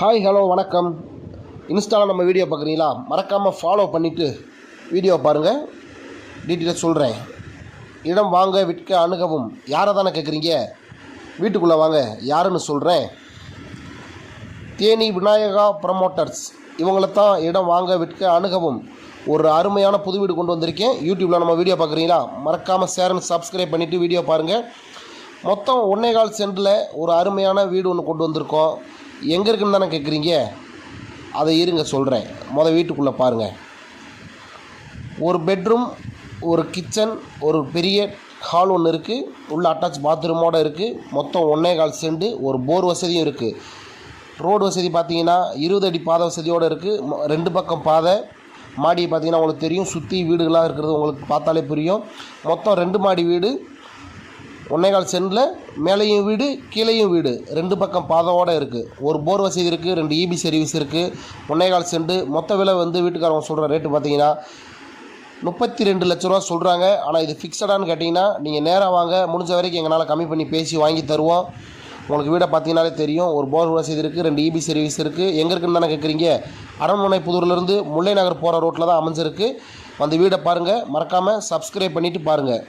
Hi hello வணக்கம். இன்ஸ்டாவில் நம்ம வீடியோ பார்க்குறீங்களா? மறக்காமல் ஃபாலோ பண்ணிவிட்டு வீடியோ பாருங்கள் டீட்டெயிலாக சொல்கிறேன் இடம் வாங்க விற்க அணுகவும் யாரை தானே கேட்குறீங்க? வீட்டுக்குள்ளே வாங்க யாருன்னு சொல்கிறேன் தேனி விநாயகா ப்ரமோட்டர்ஸ் இவங்களை தான் இடம் வாங்க விற்க அணுகவும் ஒரு அருமையான புது வீடு கொண்டு வந்திருக்கேன். யூடியூப்பில் நம்ம வீடியோ பார்க்குறீங்களா? மறக்காமல் சேரன் சப்ஸ்கிரைப் பண்ணிவிட்டு வீடியோ பாருங்கள் மொத்தம் ஒன்றே கால் சென்டில் ஒரு அருமையான வீடு ஒன்று கொண்டு வந்திருக்கோம். எங்கே இருக்குன்னு தானே கேட்குறீங்க அதை இருங்க சொல்கிறேன் மொதல் வீட்டுக்குள்ளே பாருங்கள் ஒரு பெட்ரூம் ஒரு கிச்சன் ஒரு பெரிய ஹால் ஒன்று இருக்குது உள்ள அட்டாச் பாத்ரூமோடு இருக்குது மொத்தம் ஒன்றே கால் செண்டு ஒரு போர் வசதியும் இருக்குது ரோடு வசதி பார்த்தீங்கன்னா இருபது அடி பாதை வசதியோடு இருக்குது ரெண்டு பக்கம் பாதை. மாடி பார்த்தீங்கன்னா உங்களுக்கு தெரியும். சுற்றி வீடுகளாக இருக்கிறது உங்களுக்கு பார்த்தாலே புரியும். மொத்தம் ரெண்டு மாடி வீடு. ஒன்னேகால் சென்டில் மேலேயும் வீடு கீழேயும் வீடு. ரெண்டு பக்கம் பாதையோடு இருக்குது ஒரு போர் வசதி இருக்குது ரெண்டு இபி சர்வீஸ் இருக்குது ஒன்னேகால் சென்ட் மொத்த விலை வந்து வீட்டுக்காரவங்க சொல்கிற ரேட்டு பார்த்தீங்கன்னா முப்பத்தி ரெண்டு லட்ச ரூபா சொல்கிறாங்க ஆனால் இது ஃபிக்ஸடானு கேட்டிங்கன்னா நீங்கள் நேராக வாங்க. முடிஞ்ச வரைக்கும் எங்களால் கம்மி பண்ணி பேசி வாங்கி தருவோம். உங்களுக்கு வீடை பார்த்தீங்கனாலே தெரியும். ஒரு போர் வசதி இருக்குது ரெண்டு இபி சர்வீஸ் இருக்குது எங்கே இருக்குன்னு தானே கேட்குறீங்க அரண்மனை புதூர்லேருந்து முல்லை நகர் போகிற ரோட்டில் தான் அமைஞ்சிருக்கு. அந்த வீடை பாருங்கள் மறக்காமல் சப்ஸ்கிரைப் பண்ணிவிட்டு பாருங்கள்